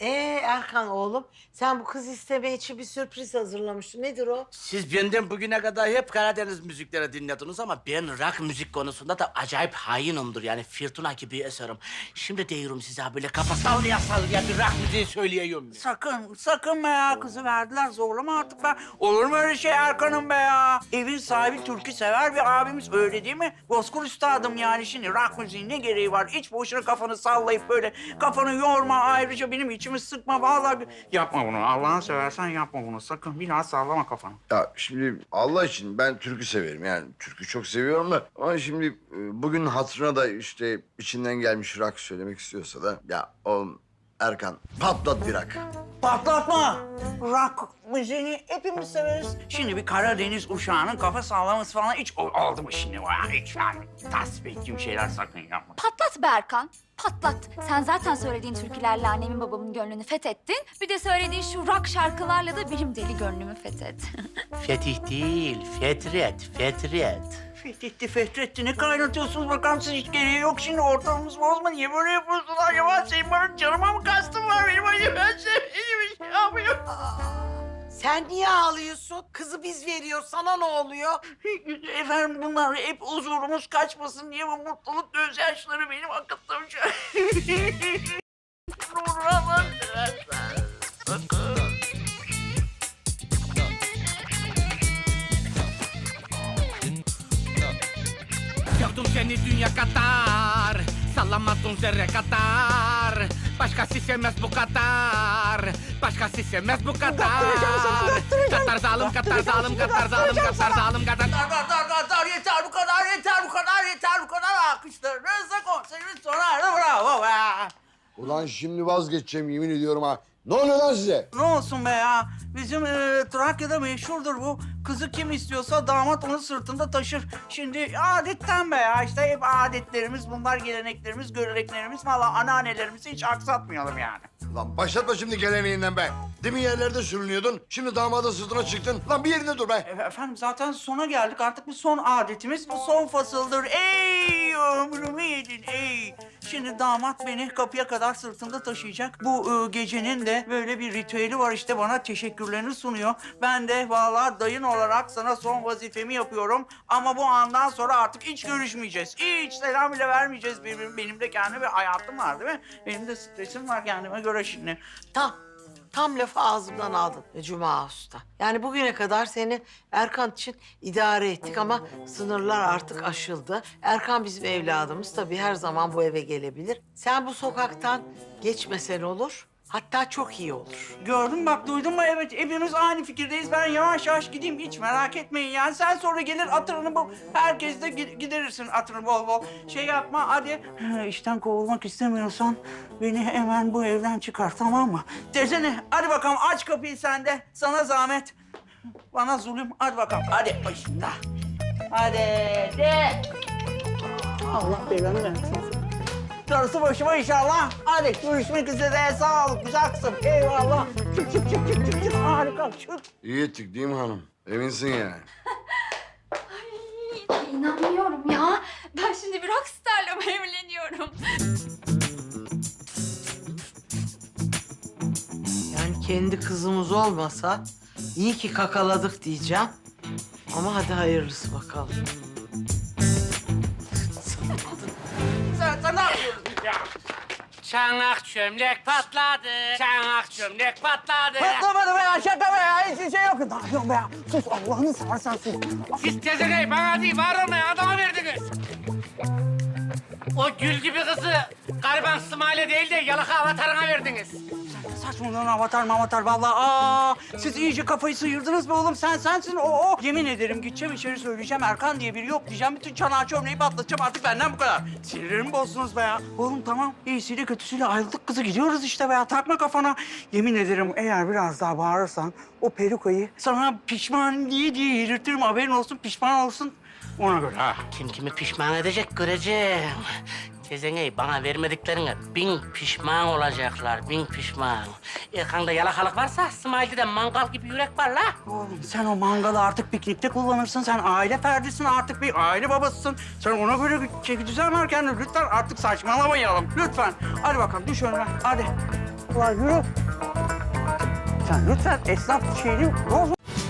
and Erkan oğlum sen bu kız isteme için bir sürpriz hazırlamıştın. Nedir o? Siz benden bugüne kadar hep Karadeniz müzikleri dinlediniz ama ben rock müzik konusunda da acayip hainimdir. Yani fırtına gibi eserim. Şimdi diyorum size böyle kafa sallaya sallaya bir rock müziği söyleyeyim. Sakın, sakın be ya. Kızı verdiler zorlama artık be. Olur mu öyle şey Erkan'ım be ya? Evin sahibi türkü sever bir abimiz öyle değil mi? Bozkır üstadım yani şimdi rock müziğin ne gereği var? Hiç boşuna kafanı sallayıp böyle kafanı yorma ayrıca benim içimi sıkma vallahi. Yapma bunu Allah'ını seversen yapma bunu sakın bir daha sallama kafanı. Ya şimdi Allah için ben türkü severim yani türkü çok seviyorum da ama şimdi e, bugün hatırına da işte içinden gelmiş rock söylemek istiyorsa da ya o Erkan patlat bir rock. Patlatma. Rock müziğini hepimiz severiz. Şimdi bir Karadeniz uşağının kafa sallaması falan hiç o- oldu mu şimdi? Hiç yani tasvip ettiğim şeyler sakın yapma. Patlat Berkan, patlat. Sen zaten söylediğin türkülerle annemin babamın gönlünü fethettin. Bir de söylediğin şu rock şarkılarla da benim deli gönlümü fethet. Fetih değil, Fetret, Fetret. Fethetti Fethretti ne kaynatıyorsunuz bakalım siz hiç gereği yok şimdi ortamımız bozma niye böyle yapıyorsunuz acaba senin bana canıma mı kastın var benim acaba ben sevmediğim bir şey yapıyorum. Sen niye ağlıyorsun? Kızı biz veriyor sana ne oluyor? Efendim bunlar hep huzurumuz kaçmasın diye bu mutluluk gözyaşları benim akıttığım Gördüm seni dünya kadar Sallamadın zerre kadar. Başkası sevmez bu kadar Başkası sevmez bu kadar. Katar zalim, katar zalim, katar zalim, katar zalim, katar Dar dar dar dar dar yeter bu kadar yeter bu kadar yeter bu kadar. Erdi bravo be. Ulan şimdi vazgeçeceğim yemin ediyorum ha. Ne oluyor lan size? Ne olsun be ya bizim e, Trakya'da meşhurdur bu kızı kim istiyorsa damat onu sırtında taşır. Şimdi adetten be ya işte hep adetlerimiz bunlar geleneklerimiz göreneklerimiz valla anneannelerimizi hiç aksatmayalım yani. Lan başlatma şimdi geleneğinden be. Demin yerlerde sürünüyordun. Şimdi damadın sırtına çıktın. Lan bir yerinde dur be. E, Efendim zaten sona geldik artık bu son adetimiz bu son fasıldır. Ey ömrümü yedin ey. Şimdi damat beni kapıya kadar sırtında taşıyacak. Bu e, gecenin de böyle bir ritüeli var işte bana teşekkürlerini sunuyor. Ben de vallahi dayın olarak sana son vazifemi yapıyorum. Ama bu andan sonra artık hiç görüşmeyeceğiz. Hiç selam bile vermeyeceğiz birbirine. Benim de kendi bir hayatım var değil mi? Benim de stresim var kendime göre şimdi. Tam, tam lafı ağzımdan aldın e, Cuma Usta. Yani bugüne kadar seni Erkan için idare ettik ama sınırlar artık aşıldı. Erkan bizim evladımız tabii her zaman bu eve gelebilir. Sen bu sokaktan geçmesen olur. Hatta çok iyi olur. Gördün bak duydun mu? Evet hepimiz aynı fikirdeyiz. Ben yavaş yavaş gideyim hiç merak etmeyin yani. Sen sonra gelir atırını bul. Herkes de gi- giderirsin atırını bol bol. Şey yapma hadi. Ha, İşten kovulmak istemiyorsan beni hemen bu evden çıkar tamam mı? Desene hadi bakalım aç kapıyı sen de. Sana zahmet. Bana zulüm. Hadi bakalım hadi başında. Hadi de. Allah belanı versin. Darısı başıma inşallah. Hadi görüşmek üzere. Sağ ol güzel kızım. Eyvallah. Çık çık çık çık çık. çık. Harika çık. İyi ettik değil mi hanım? Eminsin yani. Ay, inanmıyorum ya. Ben şimdi bir rockstarla mı evleniyorum? Yani kendi kızımız olmasa iyi ki kakaladık diyeceğim. Ama hadi hayırlısı bakalım. Çanak çömlek patladı Çanak çömlek patladı Patlamadı be şaka be ya. Hiçbir şey yok. Ne yapıyorsun be ya? Sus Allah'ını seversen sus. Siz tezeneyi bana değil var olmayan adama verdiniz O gül gibi kızı gariban Smile değil de yalaka avatarına verdiniz Saçmalığın avatar mavatar vallahi. Aa, siz iyice kafayı sıyırdınız be oğlum. Sen sensin o o. Yemin ederim gideceğim içeri söyleyeceğim Erkan diye biri yok diyeceğim. Bütün çanağı çömleği patlatacağım artık benden bu kadar. Sinirlerimi bozdunuz be ya. Oğlum tamam iyisiyle kötüsüyle ayrıldık kızı gidiyoruz işte be ya. Takma kafana. Yemin ederim eğer biraz daha bağırırsan o perukayı sana pişman diye diye yedirtirim. Haberin olsun pişman olsun. Ona göre ha. Kim kimi pişman edecek göreceğim. Sezeney bana vermediklerine bin pişman olacaklar, bin pişman. Erkan'da yalakalık varsa İsmail'de de mangal gibi yürek var la. Oğlum sen o mangalı artık piknikte kullanırsın. Sen aile ferdisin artık bir aile babasısın. Sen ona göre çeki düzen ver kendine. Lütfen artık saçmalamayalım. Lütfen. Hadi bakalım düş önüme. Hadi. Ulan yürü. Sen lütfen esnaf şeyini bozma.